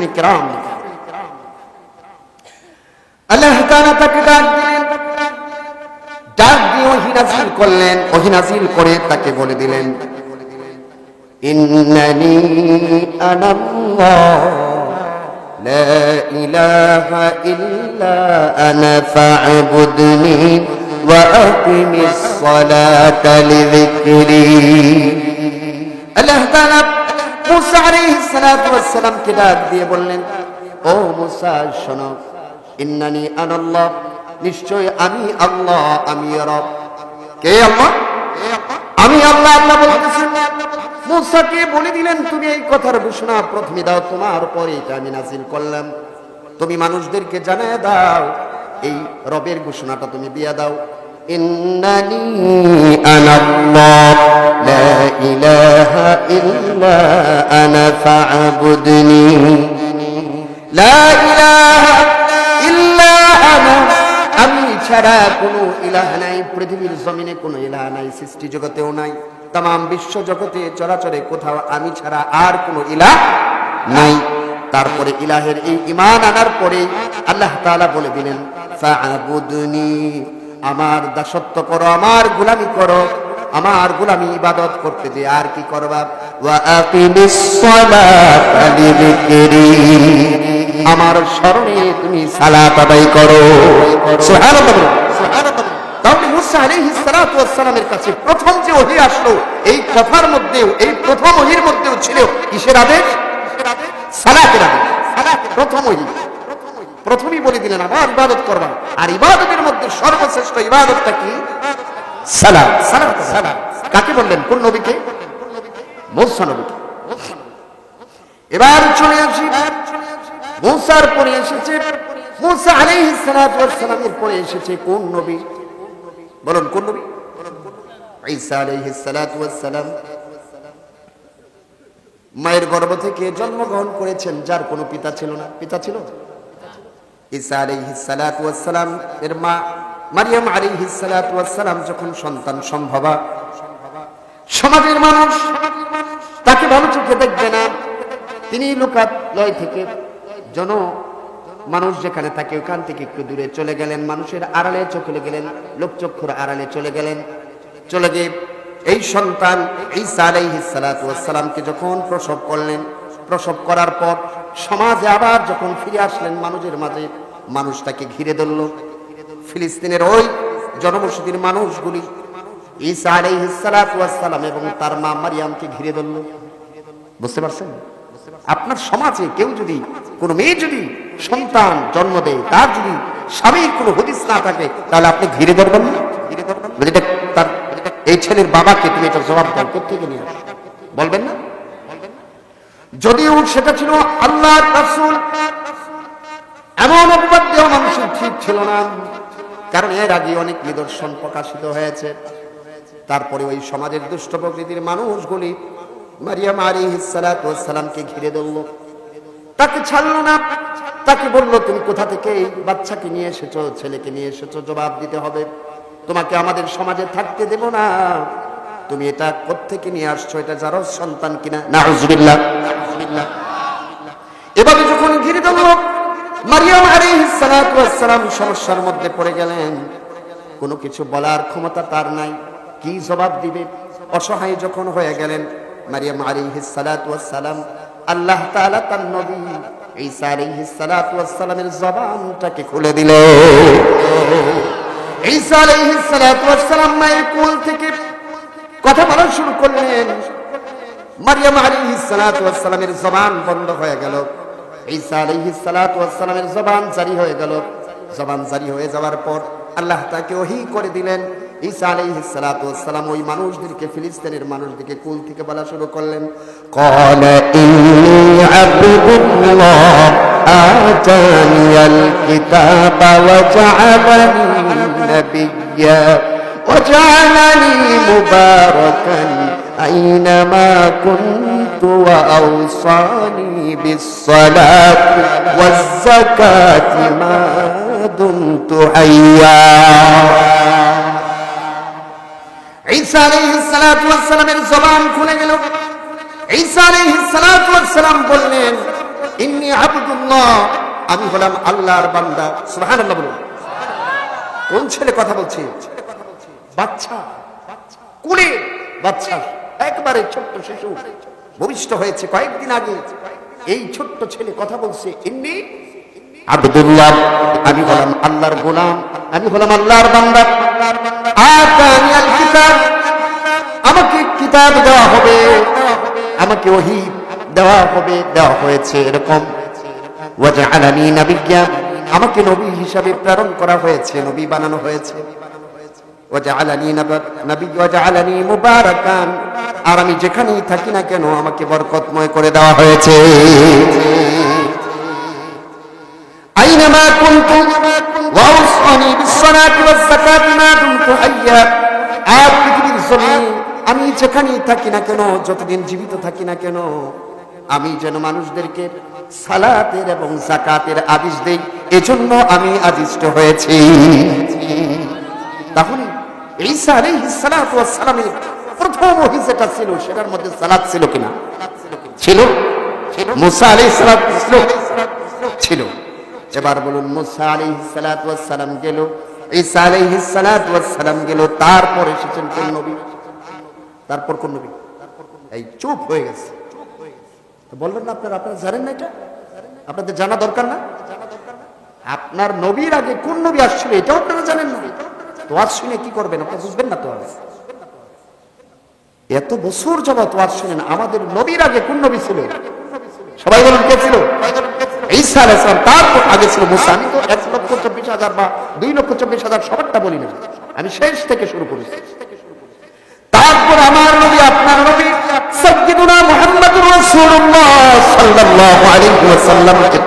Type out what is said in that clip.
মুফাসসিরিন কিরাম আল্লাহ তাআলা তাকে ডাক দিলেন ডাক দিয়ে ওহি নাজিল করলেন ওহি নাজিল করে তাকে বলে দিলেন ইন্নানি আনাল্লাহ لا إله إلا أنا فاعبدني وأقم الصلاة لذكري আল্লাহ তাআলা মুসা আলাইহিস সালাতু ওয়াস সালামকে ডাক দিয়ে বললেন, ও মুসা, শোনো, ইন্নানি নিশ্চয় আমি আল্লাহ, আমি কে আল্লাহ? আমি আল্লাহ আল্লাহ বলতেছেন মুসাকে বলে দিলেন, তুমি এই কথার ঘোষণা প্রথমে দাও, তোমার পরে আমি নাজিল করলাম। তুমি মানুষদেরকে জানায় দাও, এই রবের ঘোষণাটা তুমি দিয়ে দাও। ইন্নানি আনাল্লাহ ইলাহা ইল্লা আনা ফা'বুদনি লা ইলাহা ইল্লা আনা আমি ছাড়া কোনো ইলাহ নাই, পৃথিবীর জমিনে কোনো ইলাহ নাই, সৃষ্টি জগতেও নাই তাম বিশ্ব জগতে চরাচরে কোথাও আমি ছাড়া আর কোনো ইলাহ নাই। তারপরে ইলাহের এই ইমান আনার পরে আল্লাহ তাআলা বলে দিলেন আমার দাসত্ব করো, আমার গোলামি করো। আমার গোলামি ইবাদত করতে যে আর কি করবা? আমার স্মরণে তুমি সালাত আদায় করো। কাছে প্রথম যে আসলো, এই কথার মধ্যেও, এই প্রথম মধ্যেও ছিল কিসের আদেশ? সালাতের আদেশ। প্রথম ওহী। বলে দিলেন, আমার ইবাদত করবা। আর ইবাদতের মধ্যে সর্বশ্রেষ্ঠ ইবাদতটা কি? সালাত সালাত সালাত কাকে বললেন? কোন নবীকে? মৌসা নবীকে। এবার চলে আসি। মৌসার পরে এসেছে। মৌসা আলাইহিস সালামের পরে এসেছে কোন নবী? বলুন কোন নবী? ঈসা আলাইহিস সালাম। মায়ের গর্ভ থেকে জন্মগ্রহণ করেছেন যার কোনো পিতা ছিল না। পিতা ছিল? ঈসা আলাইহিস সালাতু ওয়াস সালাম। এর মা মারিয়াম সালাতু ওয়াস যখন সন্তান সম্ভবা, সমাজের মানুষ তাকে ভালো চোখে দেখবে না। তিনি লোকালয় থেকে জন মানুষ যেখানে থাকে, ওখান থেকে একটু দূরে চলে গেলেন। মানুষের আড়ালে চলে গেলেন, লোকচক্ষুর আড়ালে চলে গেলেন। চলে গিয়ে এই সন্তান ঈসা আলাইহিস সালাতু ওয়াস যখন প্রসব করলেন, প্রসব করার পর সমাজে আবার যখন ফিরে আসলেন, মানুষের মাঝে মানুষ তাকে ঘিরে ধরল। ফিলিস্তিনের ওই জনবসতির মানুষগুলি ঈসা আলাইহিস সালাতু ওয়াস সালাম এবং তার মা মারিয়ামকে ঘিরে ধরল। বুঝতে পারছেন? আপনার সমাজে কেউ যদি কোনো মেয়ে যদি সন্তান জন্ম দেয়, তার যদি স্বামীর কোনো হদিস না থাকে, তাহলে আপনি ঘিরে ধরবেন না? ঘিরে ধরবেন তার এই ছেলের বাবাকে তুমি এটা জবাব দাও কোথেকে নিয়ে আসো? বলবেন না? যদিও সেটা ছিল আল্লাহ রাসূল, এমন অপবাদ দেওয়া মানুষের ঠিক ছিল না। কারণ এর আগে অনেক নিদর্শন প্রকাশিত হয়েছে। তারপরে ওই সমাজের দুষ্ট প্রকৃতির মানুষগুলি মারিয়াম ওয়াস সালামকে ঘিরে ধরল। তাকে ছাড়লো না। তাকে বলল, তুমি কোথা থেকে এই বাচ্চাকে নিয়ে এসেছ? ছেলেকে নিয়ে এসেছ? জবাব দিতে হবে। তোমাকে আমাদের সমাজে থাকতে দেব না। তুমি এটা কোত্থেকে নিয়ে আসছো? এটা যারো সন্তান কিনা? নাউজুবিল্লাহ। এভাবে যখন ঘিরে ধরল মারিয়াম আলাইহিস সালাতু ওয়াস সালাম সমস্যার মধ্যে পড়ে গেলেন। কোনো কিছু বলার ক্ষমতা তার নাই। কি জবাব দিবে? অসহায় যখন হয়ে গেলেন, মারিয়াম আলাইহিস সালাতু ওয়াস সালাম, আল্লাহ তাআলা তার নবী ঈসা জবানটাকে খুলে দিল। ঈসা আলাইহিস সালাতু ওয়াস সালাম মায়ের কোল থেকে কথা বলা শুরু করলেন। মারিয়াম আলাইহিস সালাতু ওয়াস সালামের জবান বন্ধ হয়ে গেল। ঈসা আলাইহিস সালাতু ওয়াসসালামের জবান জারি হয়ে গেল। জবান জারি হয়ে যাওয়ার পর আল্লাহ তাকে ওহি করে দিলেন। ঈসা আলাইহিস সালাতু ওয়াসসালাম ওই মানুষদেরকে, ফিলিস্তিনের মানুষদেরকে কুল থেকে বলা শুরু করলেন। ক্বালা ইন্নী আবদুল্লাহ আতানিয়াল কিতাবা ওয়া জাআলানি নাবিয়্যা ওয়া জাআলানি মুবারাকান أينما كنت وأوصاني بالصلاة والزكاة ما دمت حيا ঈসা আলাইহিস সালাতু ওয়াস সালামের জবান খুলে গেল ঈসা আলাইহিস সালাতু ওয়াস সালাম বললেন ইন্নি আব্দুল্লাহ আমি হলাম আল্লাহর বান্দা সুবহানাল্লাহ বলুন কোন ছেলে কথা বলছে বাচ্চা কুলে বাচ্চা একবারে ছোট্ট শিশু ভূমিষ্ঠ হয়েছে, কয়েকদিন আগে এই ছোট্ট ছেলে কথা বলছে, ইন্নি আব্দুল্লাহ, আমি হলাম আল্লাহর গোলাম, আমি হলাম আল্লাহর বান্দা। আমাকে কিতাব দেওয়া হবে, আমাকে ওহি দেওয়া হবে, দেওয়া হয়েছে এরকম। ওয়াজআলানি নাবিয়্যা আমাকে নবী হিসাবে প্রেরণ করা হয়েছে, নবী বানানো হয়েছে। ওয়াজআলানি নাব- নবী ওয়াজআলানি মুবারাকান আর আমি যেখানেই থাকি না কেন আমাকে বরকতময় করে দেওয়া হয়েছে أينما كنت وأوصاني بالصلاة والزكاة ما دمت حيا আর পৃথিবীর জমিনে আমি যেখানেই থাকি না কেন যতদিন জীবিত থাকি না কেন আমি যেন মানুষদেরকে সালাতের এবং জাকাতের আদেশ দেই এজন্য আমি আদিষ্ট হয়েছি তাহলে তারপর এসেছেন কোন নবী? তারপর কোন নবী? এই চুপ হয়ে গেছে। তো বলবেন না আপনারা আপনারা জানেন না এটা? আপনাদের জানা দরকার না? আপনার নবীর আগে কোন নবী আসছিল, এটাও আপনারা জানেন না। আজ শুনে কি করবেন? আপনারা বুঝবেন না তো এত বছর ওয়াজ শুনেন, আমাদের নবীর আগে কোন নবী ছিল? সবাই কে ছিল? ঈসা তারপর আগে ছিল মুসা। আমি তো এক লক্ষ চব্বিশ হাজার বা দুই লক্ষ চব্বিশ হাজার সবারটা বলি না। আমি শেষ থেকে শুরু করেছি। তারপর আমার নবী, আপনার নবী সাইয়্যিদুনা রাসূলুল্লাহ সাল্লাল্লাহু আলাইহি ওয়াসাল্লামকে